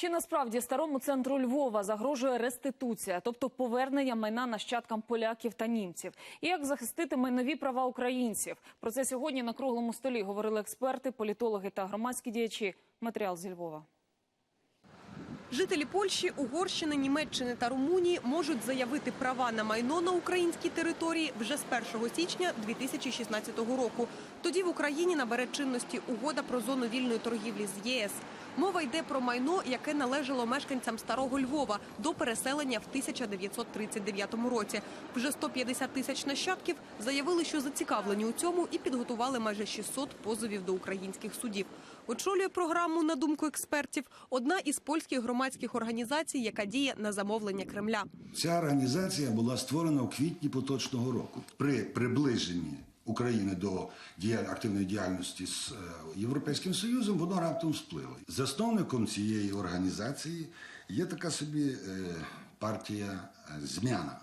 Чи насправді старому центру Львова загрожує реституція, тобто повернення майна нащадкам поляків та німців? І як захистити майнові права українців? Про це сьогодні на круглому столі говорили експерти, політологи та громадські діячі. Матеріал зі Львова. Жителі Польщі, Угорщини, Німеччини та Румунії можуть заявити права на майно на українській території вже з 1 січня 2016 року. Тоді в Україні набере чинності угода про зону вільної торгівлі з ЄС. Мова йде про майно, яке належало мешканцям старого Львова до переселення в 1939 році. Вже 150 тисяч нащадків заявили, що зацікавлені у цьому і підготували майже 600 позовів до українських судів. Очолює програму, на думку експертів, одна із польських громадських організацій, яка діє на замовлення Кремля. Ця організація була створена у квітні поточного року при приближенні України до активної діяльності з е, Європейським Союзом. Воно раптом сплило. Засновником цієї організації є така собі е, партія Змяна,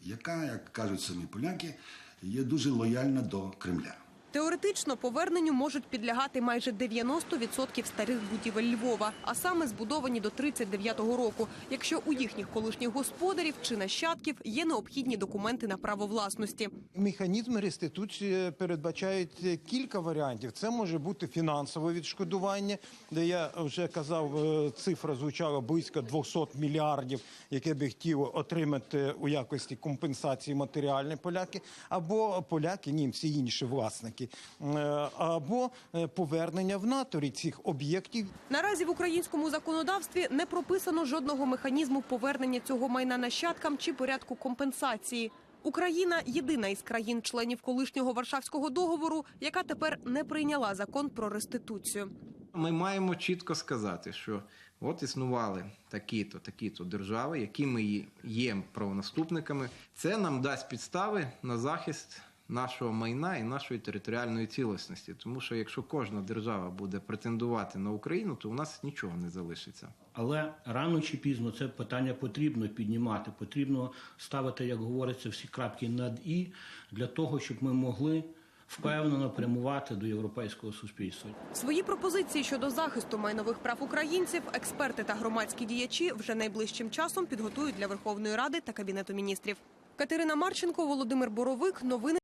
яка, як кажуть самі поляки, є дуже лояльна до Кремля. Теоретично поверненню можуть підлягати майже 90% старих будівель Львова, а саме збудовані до 39-го року, якщо у їхніх колишніх господарів чи нащадків є необхідні документи на право власності. Механізми реституції передбачають кілька варіантів. Це може бути фінансове відшкодування, де я вже казав, е, цифра звучала близько 200 мільярдів, яке би хотіло отримати у якості компенсації матеріальні поляки, або поляки, німці, інші власники, Е, або е, повернення в натурі цих об'єктів Наразі в українському законодавстві не прописано жодного механізму повернення цього майна нащадкам чи порядку компенсації. Україна єдина із країн-членів колишнього Варшавського договору, яка тепер не прийняла закон про реституцію. Ми маємо чітко сказати, що от існували такі-то, такі-то держави, які ми є правонаступниками. Це нам дасть підстави на захист нашого майна і нашої територіальної цілісності. Тому що якщо кожна держава буде претендувати на Україну, то у нас нічого не залишиться. Але рано чи пізно це питання потрібно піднімати. Потрібно ставити, як говориться, всі крапки над і для того, щоб ми могли впевнено прямувати до європейського суспільства. Свої пропозиції щодо захисту майнових прав українців експерти та громадські діячі вже найближчим часом підготують для Верховної Ради та Кабінету міністрів. Катерина Марченко, Володимир Боровик. Новини